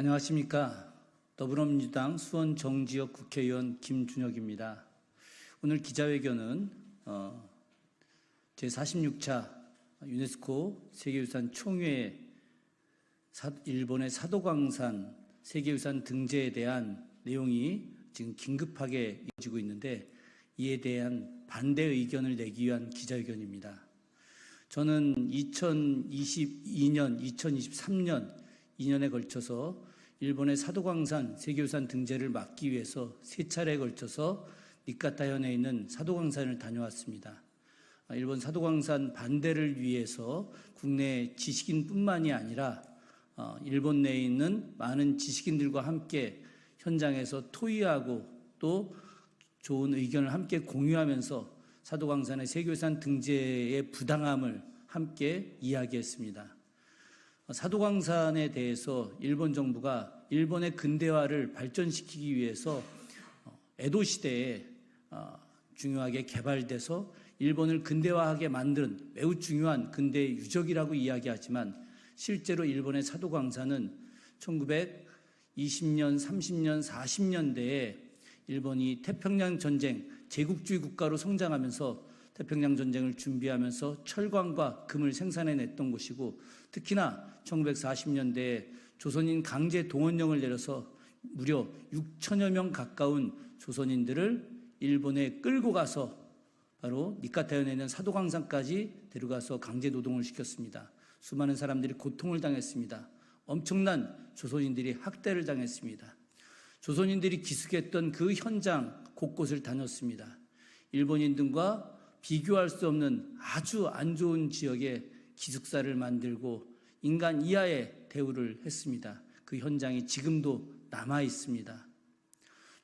안녕하십니까. 더불어민주당 수원 정지역 국회의원 김준혁입니다. 오늘 기자회견은 어, 제46차 유네스코 세계유산 총회 사- 일본의 사도광산 세계유산 등재에 대한 내용이 지금 긴급하게 이어지고 있는데 이에 대한 반대 의견을 내기 위한 기자회견입니다. 저는 2022년, 2023년 2년에 걸쳐서 일본의 사도광산 세계유산 등재를 막기 위해서 세 차례에 걸쳐서 니카타현에 있는 사도광산을 다녀왔습니다. 아, 일본 사도광산 반대를 위해서 국내 지식인뿐만이 아니라 어, 일본 내에 있는 많은 지식인들과 함께 현장에서 토의하고 또 좋은 의견을 함께 공유하면서 사도광산의 세계유산 등재의 부당함을 함께 이야기했습니다. 사도광산에 대해서 일본 정부가 일본의 근대화를 발전시키기 위해서 어, 에도 시대에 어, 중요하게 개발돼서 일본을 근대화하게 만든 매우 중요한 근대 유적이라고 이야기하지만 실제로 일본의 사도광산은 1920년, 30년, 40년대에 일본이 태평양 전쟁 제국주의 국가로 성장하면서 태평양 전쟁을 준비하면서 철광과 금을 생산해 냈던 곳이고 특히나 1940년대에 조선인 강제 동원령을 내려서 무려 6천여 명 가까운 조선인들을 일본에 끌고 가서 바로 니카타현에 있는 사도광산까지 데려가서 강제 노동을 시켰습니다. 수많은 사람들이 고통을 당했습니다. 엄청난 조선인들이 학대를 당했습니다. 조선인들이 기숙했던 그 현장 곳곳을 다녔습니다. 일본인들과 비교할 수 없는 아주 안 좋은 지역에 기숙사를 만들고 인간 이하의 대우를 했습니다. 그 현장이 지금도 남아 있습니다.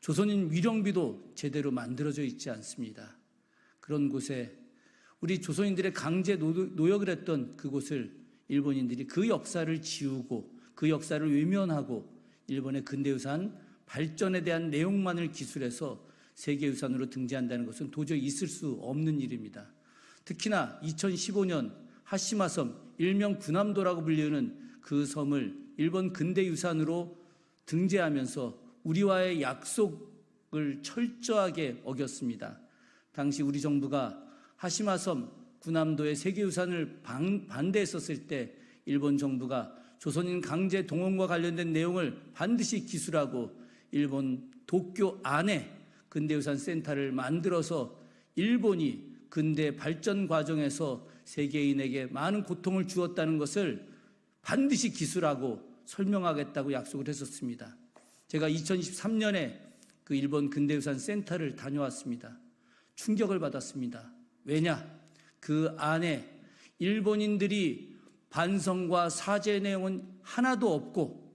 조선인 위령비도 제대로 만들어져 있지 않습니다. 그런 곳에 우리 조선인들의 강제 노역을 했던 그곳을 일본인들이 그 역사를 지우고 그 역사를 외면하고 일본의 근대유산 발전에 대한 내용만을 기술해서 세계유산으로 등재한다는 것은 도저히 있을 수 없는 일입니다. 특히나 2015년 하시마섬 일명 군함도라고 불리는 그 섬을 일본 근대유산으로 등재하면서 우리와의 약속을 철저하게 어겼습니다. 당시 우리 정부가 하시마섬 군함도의 세계유산을 방, 반대했었을 때 일본 정부가 조선인 강제 동원과 관련된 내용을 반드시 기술하고 일본 도쿄 안에 근대유산 센터를 만들어서 일본이 근대 발전 과정에서 세계인에게 많은 고통을 주었다는 것을 반드시 기술하고 설명하겠다고 약속을 했었습니다. 제가 2023년에 그 일본 근대유산 센터를 다녀왔습니다. 충격을 받았습니다. 왜냐? 그 안에 일본인들이 반성과 사죄 내용은 하나도 없고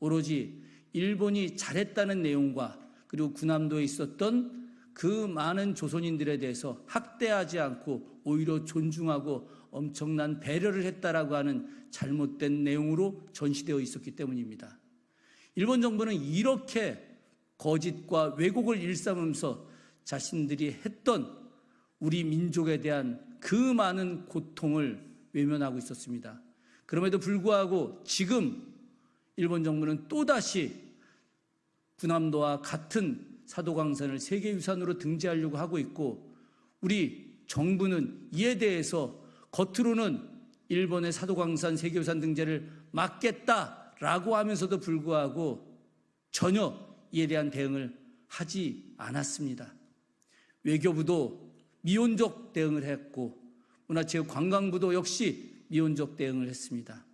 오로지 일본이 잘했다는 내용과 그리고 군함도에 있었던 그 많은 조선인들에 대해서 학대하지 않고 오히려 존중하고 엄청난 배려를 했다라고 하는 잘못된 내용으로 전시되어 있었기 때문입니다. 일본 정부는 이렇게 거짓과 왜곡을 일삼으면서 자신들이 했던 우리 민족에 대한 그 많은 고통을 외면하고 있었습니다. 그럼에도 불구하고 지금 일본 정부는 또다시 군함도와 같은 사도광산을 세계유산으로 등재하려고 하고 있고 우리 정부는 이에 대해서 겉으로는 일본의 사도광산 세계유산 등재를 막겠다라고 하면서도 불구하고 전혀 이에 대한 대응을 하지 않았습니다. 외교부도 미온적 대응을 했고 문화체육관광부도 역시 미온적 대응을 했습니다.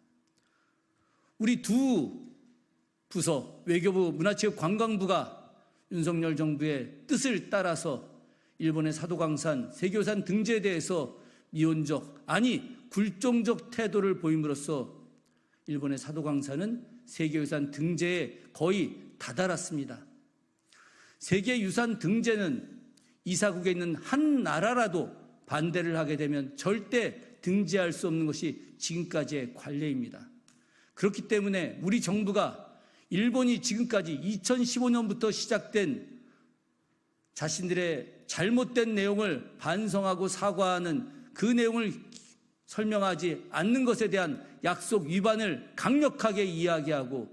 우리 두 부서 외교부 문화체육 관광부가 윤석열 정부의 뜻을 따라서 일본의 사도광산 세교산 등재에 대해서 미온적 아니 굴종적 태도를 보임으로써 일본의 사도광산은 세계유산 등재에 거의 다다랐습니다. 세계유산 등재는 이사국에 있는 한 나라라도 반대를 하게 되면 절대 등재할 수 없는 것이 지금까지의 관례입니다. 그렇기 때문에 우리 정부가 일본이 지금까지 2015년부터 시작된 자신들의 잘못된 내용을 반성하고 사과하는 그 내용을 설명하지 않는 것에 대한 약속 위반을 강력하게 이야기하고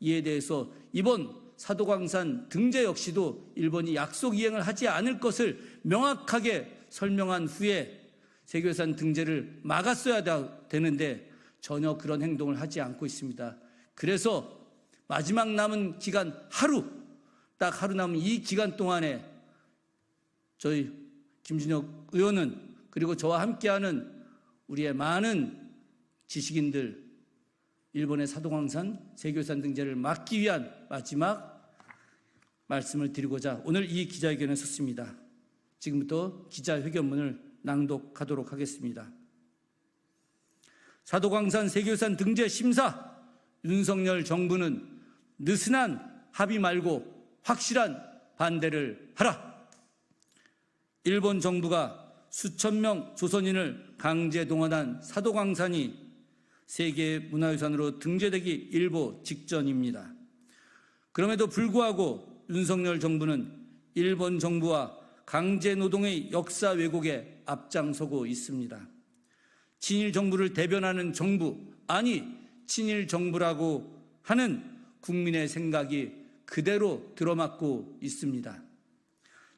이에 대해서 이번 사도광산 등재 역시도 일본이 약속 이행을 하지 않을 것을 명확하게 설명한 후에 세계유산 등재를 막았어야 되는데 전혀 그런 행동을 하지 않고 있습니다. 그래서 마지막 남은 기간 하루, 딱 하루 남은 이 기간 동안에 저희 김준혁 의원은 그리고 저와 함께하는 우리의 많은 지식인들 일본의 사도광산 세계유산 등재를 막기 위한 마지막 말씀을 드리고자 오늘 이 기자회견에 섰습니다. 지금부터 기자회견문을 낭독하도록 하겠습니다. 사도광산 세계유산 등재 심사 윤석열 정부는 느슨한 합의 말고 확실한 반대를 하라. 일본 정부가 수천 명 조선인을 강제 동원한 사도광산이 세계 문화유산으로 등재되기 일보 직전입니다. 그럼에도 불구하고 윤석열 정부는 일본 정부와 강제 노동의 역사 왜곡에 앞장서고 있습니다. 친일 정부를 대변하는 정부, 아니 친일 정부라고 하는 국민의 생각이 그대로 들어맞고 있습니다.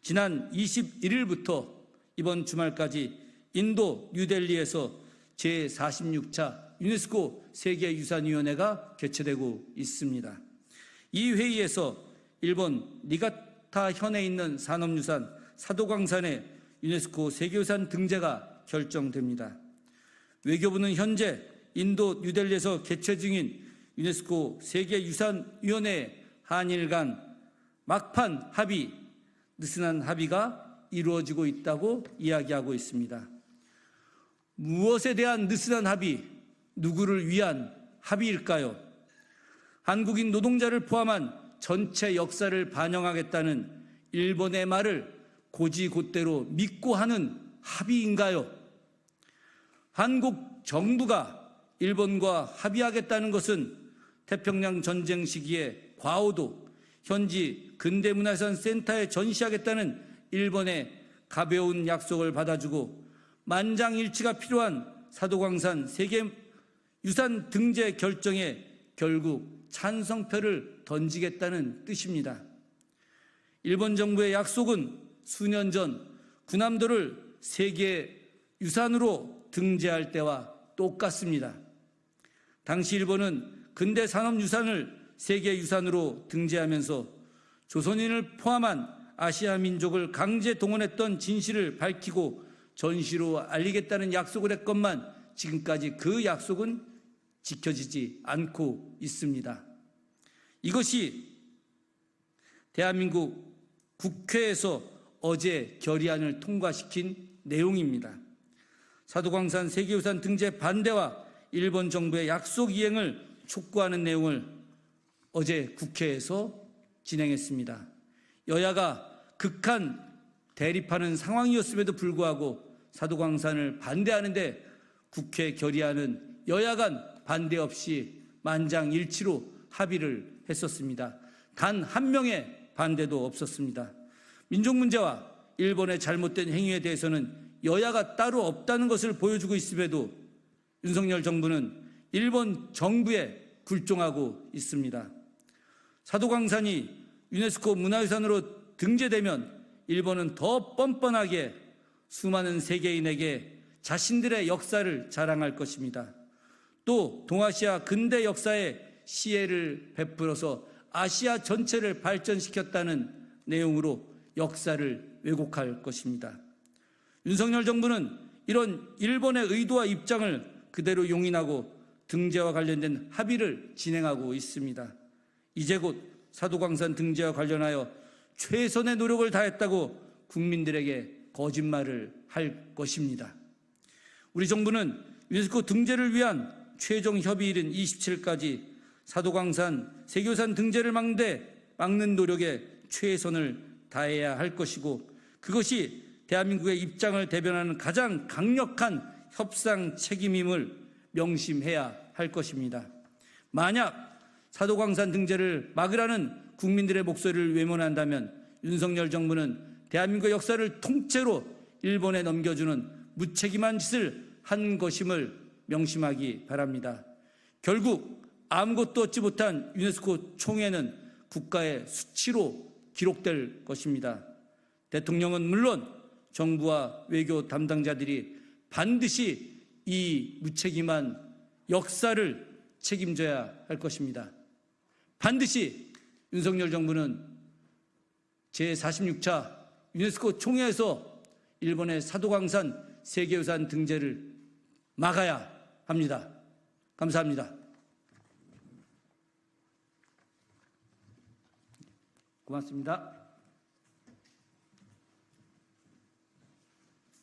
지난 21일부터 이번 주말까지 인도 뉴델리에서 제46차 유네스코 세계유산위원회가 개최되고 있습니다. 이 회의에서 일본 니가타 현에 있는 산업유산 사도광산의 유네스코 세계유산 등재가 결정됩니다. 외교부는 현재 인도 뉴델리에서 개최 중인 유네스코 세계유산위원회 한일 간 막판 합의, 느슨한 합의가 이루어지고 있다고 이야기하고 있습니다. 무엇에 대한 느슨한 합의, 누구를 위한 합의일까요? 한국인 노동자를 포함한 전체 역사를 반영하겠다는 일본의 말을 고지곳대로 믿고 하는 합의인가요? 한국 정부가 일본과 합의하겠다는 것은 태평양 전쟁 시기에 과오도 현지 근대문화유산 센터에 전시하겠다는 일본의 가벼운 약속을 받아주고 만장일치가 필요한 사도광산 세계 유산 등재 결정에 결국 찬성표를 던지겠다는 뜻입니다. 일본 정부의 약속은 수년 전 군함도를 세계 유산으로 등재할 때와 똑같습니다. 당시 일본은 근대 산업유산을 세계유산으로 등재하면서 조선인을 포함한 아시아 민족을 강제 동원했던 진실을 밝히고 전시로 알리겠다는 약속을 했건만 지금까지 그 약속은 지켜지지 않고 있습니다. 이것이 대한민국 국회에서 어제 결의안을 통과시킨 내용입니다. 사도광산 세계유산 등재 반대와 일본 정부의 약속 이행을 촉구하는 내용을 어제 국회에서 진행했습니다. 여야가 극한 대립하는 상황이었음에도 불구하고 사도광산을 반대하는데 국회 결의안은 여야 간 반대 없이 만장일치로 합의를 했었습니다. 단 한 명의 반대도 없었습니다. 민족 문제와 일본의 잘못된 행위에 대해서는 여야가 따로 없다는 것을 보여주고 있음에도 윤석열 정부는 일본 정부에 굴종하고 있습니다. 사도광산이 유네스코 문화유산으로 등재되면 일본은 더 뻔뻔하게 수많은 세계인에게 자신들의 역사를 자랑할 것입니다. 또 동아시아 근대 역사에 시혜를 베풀어서 아시아 전체를 발전시켰다는 내용으로 역사를 왜곡할 것입니다. 윤석열 정부는 이런 일본의 의도와 입장을 그대로 용인하고 등재와 관련된 합의를 진행하고 있습니다. 이제 곧 사도광산 등재와 관련하여 최선의 노력을 다했다고 국민들에게 거짓말을 할 것입니다. 우리 정부는 유네스코 등재를 위한 최종 협의일인 27일까지 사도광산 세교산 등재를 막는데 막는 노력에 최선을 다해야 할 것이고 그것이 대한민국의 입장을 대변하는 가장 강력한 협상 책임임을 명심해야 할 것입니다. 만약 사도광산 등재를 막으라는 국민들의 목소리를 외면한다면 윤석열 정부는 대한민국 역사를 통째로 일본에 넘겨주는 무책임한 짓을 한 것임을 명심하기 바랍니다. 결국 아무것도 얻지 못한 유네스코 총회는 국가의 수치로 기록될 것입니다. 대통령은 물론 정부와 외교 담당자들이 반드시 이 무책임한 역사를 책임져야 할 것입니다. 반드시 윤석열 정부는 제46차 유네스코 총회에서 일본의 사도광산 세계유산 등재를 막아야 합니다. 감사합니다. 고맙습니다.